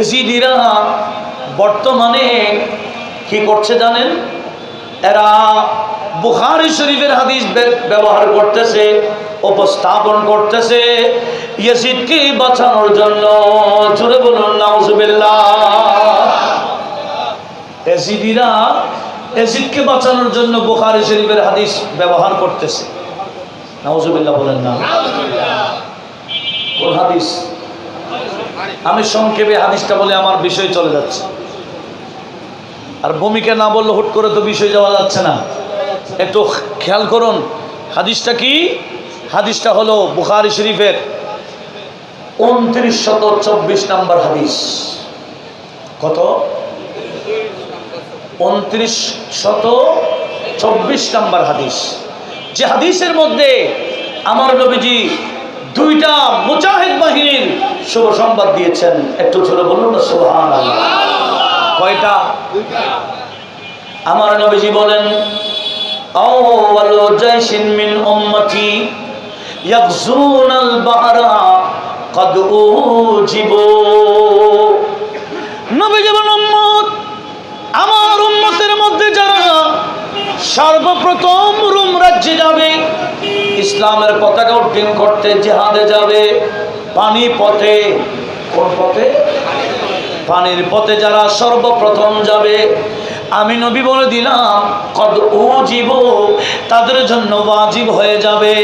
এজিদিরা বর্তমানে কি করছে জানেন? এরা বুখারি শরীফের হাদিস ব্যবহার করতেছে উপস্থাপন করতেছে ইয়াসিদকে বাঁচানোর জন্য। জুড়ে বলুন নাউজুবিল্লাহ। এজিদিরা এজিদকে বাঁচানোর জন্য বুখারি শরীফের হাদিস ব্যবহার করতেছে। নাউজুবিল্লাহ বলেন না। কোন হাদিস? আমি সংক্ষেপে হাদিসটা বলে, আমার বিষয় চলে যাচ্ছে। আর ভূমিকা না বললে হুট করে তো বিষয় যাওয়া যাচ্ছে না। একটু খেয়াল করুন, হাদিসটা কি? হাদিসটা হলো বুখারি শরীফের উনত্রিশ শত চব্বিশ নম্বর হাদিস। কত? উনত্রিশ শত চব্বিশ নম্বর হাদিস। যে হাদিসের মধ্যে আমার নবীজি দুইটা মুজাহিদ বাহিনীর শুভ সংবাদ দিয়েছেন। একটু ছোট বলুন না সুহান কয়টা? আমার নবীজি বলেন আমার উম্মতের মধ্যে যারা সর্বপ্রথম রুম রাজ্যে যাবে, ইসলামের পতাকা উড্ডীন করতে জেহাদে যাবে পানি পথে কোন পথে? পানির পথে যারা সর্বপ্রথম যাবে আমি নবী বলে দিলাম কদ ও জীব তাদের জন্য ওয়াজিব হয়ে যাবে।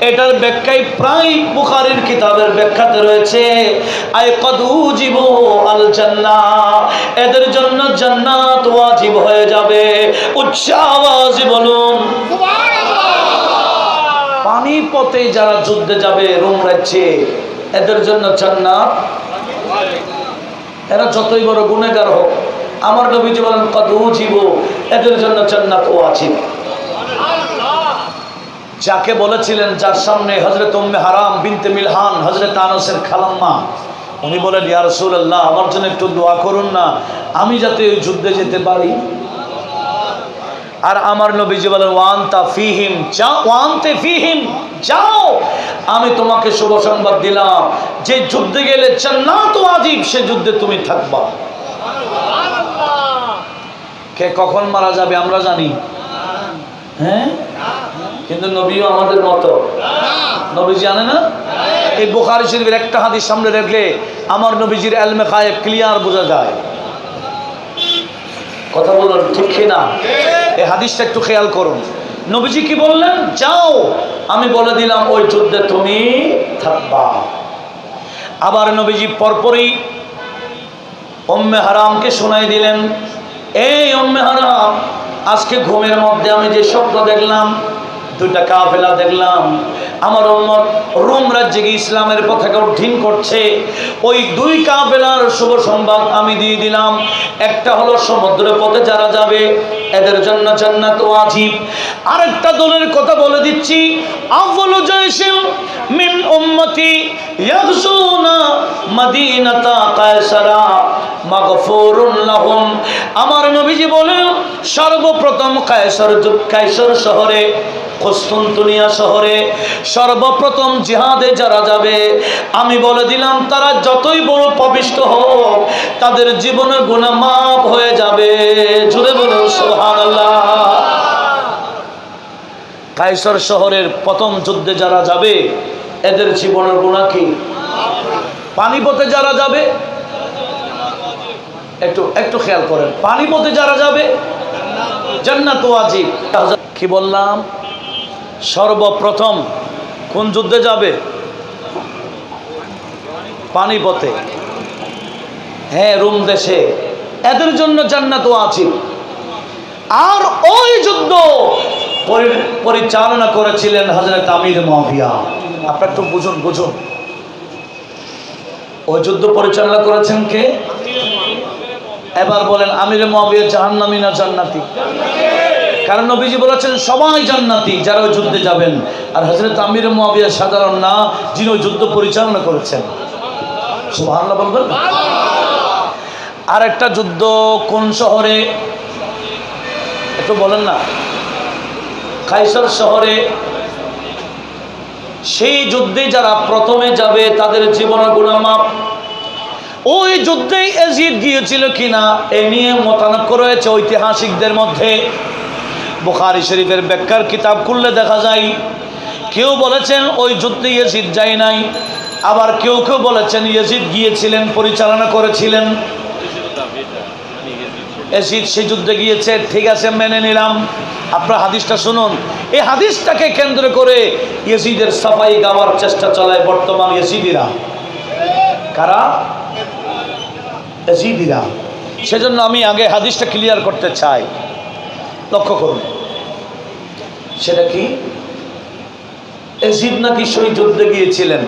এটার ব্যাখ্যায় প্রায় বুখারির কিতাবের ব্যাখ্যাতে রয়েছে আই কদ ও জীব আল জান্না এদের জন্য জান্নাত ওয়াজিব হয়ে যাবে। উচ্চ আওয়াজে বলুন। পানি পথে যারা যুদ্ধে যাবে রোম রাজ্যে এদের জন্য জান্নাত। এরা যতই বড় গুণেগার হোক, আমার নবীজি বলেন কত উজিব এদের জন্য জান্নাত ও আছে যাকে বলেছিলেন, যার সামনে হজরত উম্মে হারাম বিনতে মিলহান হজরত আনসের খালাম্মা, উনি বলেন, ইয়া রাসূলুল্লাহ, আমার জন্য একটু দোয়া করুন না, আমি যাতে ওই যুদ্ধে যেতে পারি। আর আমার নবীজি বলেন, ওয়ান্তা ফিহিম, যা, ওয়ান্তে ফিহিম, যাও। আমি তোমাকে শুভ সংবাদ দিলাম। যে যুদ্ধে গেলে জান্নাত ওয়াজিব সে যুদ্ধে তুমি থাকবা। কে কখন মারা যাবে আমরা জানি। হ্যাঁ? কিন্তু নবীও আমাদের মতো। নবী জানে না? এই বুখারি শরীফের একটা হাদিস সামনে রাখলে আমার নবীজির এলমে খায়ে ক্লিয়ার বোঝা যায়। কথা বলুন ঠিক না? এই হাদিসটা একটু খেয়াল করুন। নবীজি কি বললেন? যাও, আমি বলে দিলাম, ওই যুদ্ধে তুমি থাকবা। আবার নবীজি পরপরই অম্মে হারামকে শোনাই দিলেন, এই অম্মে হারাম, আজকে ঘুমের মধ্যে আমি যে স্বপ্ন দেখলাম দুইটা কাফেলা দেখলাম। আমার উম্মত রোম রাজ্যে গিয়ে ইসলামের পতাকা উদ্ধিন করছে। ওই দুই কাফেলার শুভ সংবাদ আমি দিয়ে দিলাম। একটা হলো সমুদ্র পথে যারা যাবে, এদের জন্য জান্নাত ওয়াজিব আরেকটা দলের কথা বলে দিচ্ছি আফলু জয়সিল মিন উম্মতি ইয়াগজুনা মদিনাতা কায়সারা, মাগফুরুন লাহুম। আমার নবীজি বলেন, সর্বপ্রথম কায়সর কায়সর শহরে কস্তুনতুনিয়া শহরে সর্বপ্রথম জিহাদে যারা যাবে, আমি বলে দিলাম, তারা যতই বড় পবিষ্ট হোক, তাদের জীবনের গুণা মাপ হয়ে যাবে। জুড়ে শহরের প্রথম যুদ্ধে যারা যাবে, এদের জীবনের গুণা কি? পানিপথে যারা যাবে, একটু একটু খেয়াল করেন, পানিপথে যারা যাবে, জান্নাত ওয়াজিব। কি বললাম? সর্বপ্রথম কোন যুদ্ধে যাবে? পানিপথে। হ্যাঁ রুম দেশে। এদের জন্য জান্নাত ওয়াজিব। আর ওই যুদ্ধ পরি- পরিচালনা করেছিলেন হজরত আমির মাভিয়া আপনার একটু বুঝুন বুঝুন। ওই যুদ্ধ পরিচালনা করেছেন কে? এবার বলেন, আমির মাভিয়া জাহান্নামী না জান্নাতি? কারণ নবীজি বলেছেন, সবাই জান্নাতি যারা ওই যুদ্ধে যাবেন। আর হজরত আমির মাভিয়া সাধারণ না, যিনি ওই যুদ্ধ পরিচালনা করেছেন। আর একটা যুদ্ধ কোন শহরে? একটু বলেন না। কাইসার শহরে। সেই যুদ্ধে যারা প্রথমে যাবে, তাদের জীবনের গুণামাপ ওই যুদ্ধেই এজিদ গিয়েছিল কিনা, এ নিয়ে মতানক্য রয়েছে ঐতিহাসিকদের মধ্যে। বুখারি শরীফের ব্যাখ্যার কিতাব খুললে দেখা যায়, কেউ বলেছেন ওই যুদ্ধে ইয়েজিদ যায় নাই, আবার কেউ কেউ বলেছেন ইয়েজিদ গিয়েছিলেন, পরিচালনা করেছিলেন। এসিদ সে যুদ্ধে গিয়েছে, ঠিক আছে, মেনে নিলাম। আপনার হাদিসটা শুনুন। এই হাদিসটাকে কেন্দ্র করে ইয়েসিদের সাফাই গাওয়ার চেষ্টা চালায় বর্তমান ইয়েসিদিরা কারা? এসিদিরা সেজন্য আমি আগে হাদিসটা ক্লিয়ার করতে চাই। লক্ষ্য করুন। সেটা কি? এজিদ নাকি সেই যুদ্ধে গিয়েছিলেন?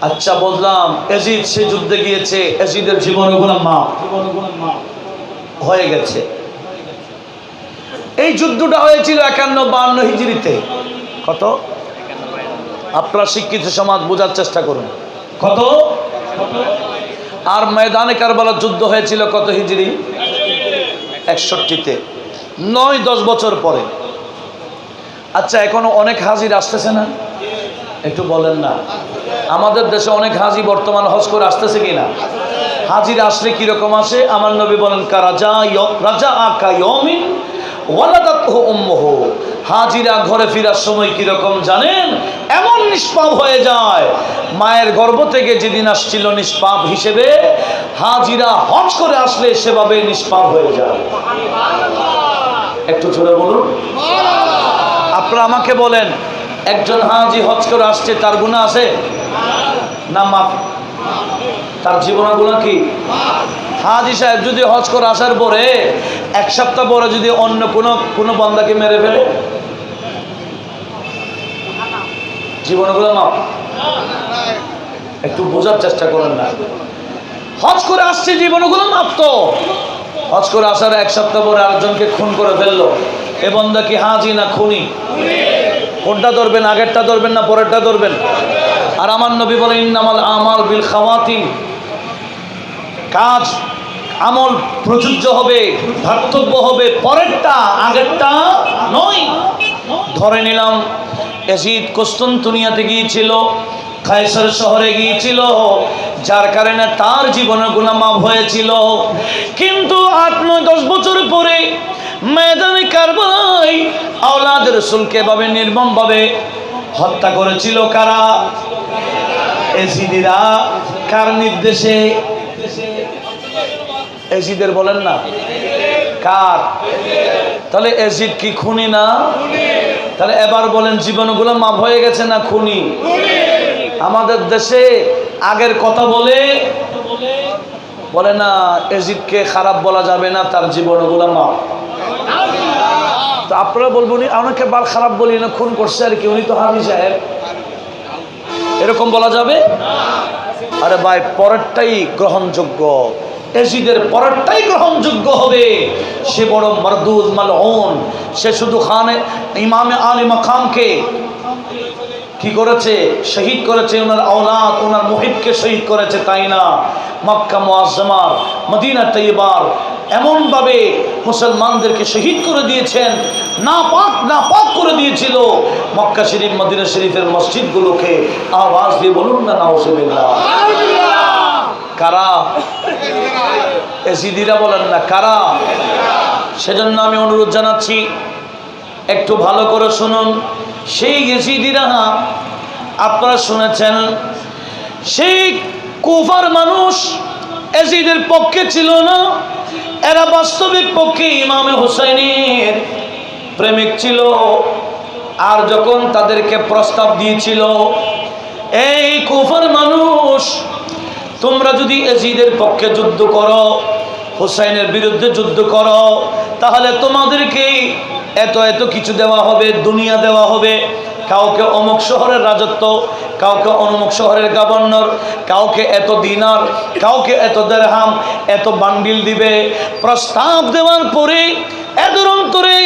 আচ্ছা বললাম, এজিদ সে যুদ্ধে গিয়েছে, এজিদের জীবন জীবনগুলো মা হয়ে গেছে। এই যুদ্ধটা হয়েছিল একান্ন বান্ন হিজড়িতে। কত? আপনারা শিক্ষিত সমাজ বোঝার চেষ্টা করুন। কত? আর ময়দানে কারবালার যুদ্ধ হয়েছিল কত হিজড়ি? একষট্টিতে। নয়, দশ বছর পরে। আচ্ছা এখনও অনেক হাজির আসতেছে না? একটু বলেন না। আমাদের দেশে অনেক হাজি বর্তমান হজ করে আসতেছে কিনা হাজির আসলে কীরকম আসে? আমার নবী বলেন রাজা আকা হাজিরা ঘরে ফেরার সময় কীরকম জানেন? এমন নিষ্পাপ হয়ে যায়। মায়ের গর্ভ থেকে যেদিন আসছিল নিষ্পাপ হিসেবে হাজিরা হজ করে আসলে সেভাবে নিষ্পাপ হয়ে যায়। একটু জোরে বলুন। আপনারা আমাকে বলেন, একজন হাজি হজ করে আসছে, তার গুণা আছে? না মাপ তার জীবনের গুণা কি? হাজি সাহেব যদি হজ করে আসার পরে, এক সপ্তাহ পরে যদি অন্য কোনো কোনো বন্দাকে মেরে ফেলে? জীবনগুলো মাপ একটু বোঝার চেষ্টা করেন না। হজ করে আসছে, জীবনগুলো মাপ তো। হজ করে আসার এক সপ্তাহ পরে আরেকজনকে খুন করে ফেলল। এ বন্দা কি হাজি না খুনি? কোনটা ধরবেন, আগেরটা ধরবেন না পরেরটা ধরবেন? আর আমার নবী বলেন ইন্নামাল আমাল বিল খাওয়াতিন কাজ, আমল প্রযোজ্য হবে, ধার্তব্য হবে, পরেরটা আগেরটা নয়। ধরে নিলাম, এজিদ কোস্তন্তুনিয়াতে গিয়েছিল খাইসার শহরে গিয়েছিল, যার কারণে তার জীবনের গুণা মাপ হয়েছিল। কিন্তু আট, নয়, দশ বছর পরে ময়দানে কারবাই আওলাদ রসুলকে ভাবে নির্মমভাবে হত্যা করেছিল কারা? এসিদিরা কার নির্দেশে? এসিদের বলেন না। কার? তাহলে এসিড কি খুনি না? তাহলে এবার বলেন জীবনগুলো মাপ হয়ে গেছে না খুনি? আমাদের দেশে আগের কথা বলে বলে না, এজিদকে খারাপ বলা যাবে না, তার জীবন জীবনগুলো মাপ তো আপনারা বলবেন উনি অনেকে বার খারাপ বলি না, খুন করছে আর কি, উনি তো হাজি সাহেব। এরকম বলা যাবে? আরে ভাই, পরেরটাই গ্রহণযোগ্য। এজিদের পরেরটাই গ্রহণযোগ্য হবে। সে বড় মরদুদ মালউন, সে শুধু খানে, ইমামে আলী মাকামকে কি করেছে? শহীদ করেছে ওনার আওলাদ ওনার মুহিবকে শহীদ করেছে, তাই না? মক্কা, মুআজ্জামার, মদিনা তৈবার এমনভাবে মুসলমানদেরকে শহীদ করে দিয়েছেন না পাক না পাক করে দিয়েছিল। মক্কা শরীফ, মদিনা শরীফের মসজিদগুলোকে আওয়াজ দিয়ে বলুন না না নাউজুবিল্লাহ। কারা? এসিদিরা বলেন না, কারা? সেজন্য আমি অনুরোধ জানাচ্ছি, একটু ভালো করে শুনুন। সেই গেসিদিরা আপনারা শুনেছেন, সেই কুফার মানুষ এজিদের পক্ষে ছিল না, এরা বাস্তবিক পক্ষে ইমামে হুসাইনের প্রেমিক ছিল আর যখন তাদেরকে প্রস্তাব দিয়েছিল, এই কুফার মানুষ, তোমরা যদি এজিদের পক্ষে যুদ্ধ করো, হুসাইনের বিরুদ্ধে যুদ্ধ করো তাহলে তোমাদেরকে এত এত কিছু দেওয়া হবে, দুনিয়া দেওয়া হবে। কাউকে অমুক শহরের রাজত্ব, কাউকে অমুক শহরের গভর্নর কাউকে এত দিনার, কাউকে এত দেরহাম, এত বান্ডিল দিবে। প্রস্তাব দেওয়ার পরে, এদের অন্তরে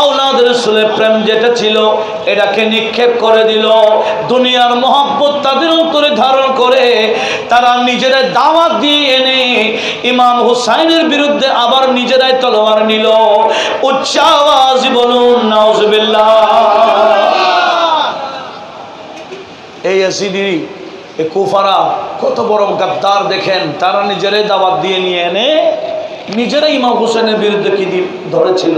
আওলাদ রসুলের প্রেম যেটা ছিল, এটাকে নিক্ষেপ করে দিল। দুনিয়ার মহব্বত তাদের অন্তরে ধারণ করে তারা নিজেরাই দাওয়াত দিয়ে এনে ইমাম হুসাইনের বিরুদ্ধে আবার নিজেরাই তলোয়ার নিল। উচ্চ আওয়াজ বলুন, নাউজুবিল্লাহ। এই এসিডি এ কুফারা কত বড় গাদ্দার দেখেন, তারা নিজেরাই দাওয়াত দিয়ে নিয়ে এনে নিজেরাই ইমাম হোসেনের বিরুদ্ধে কি ধরেছিল?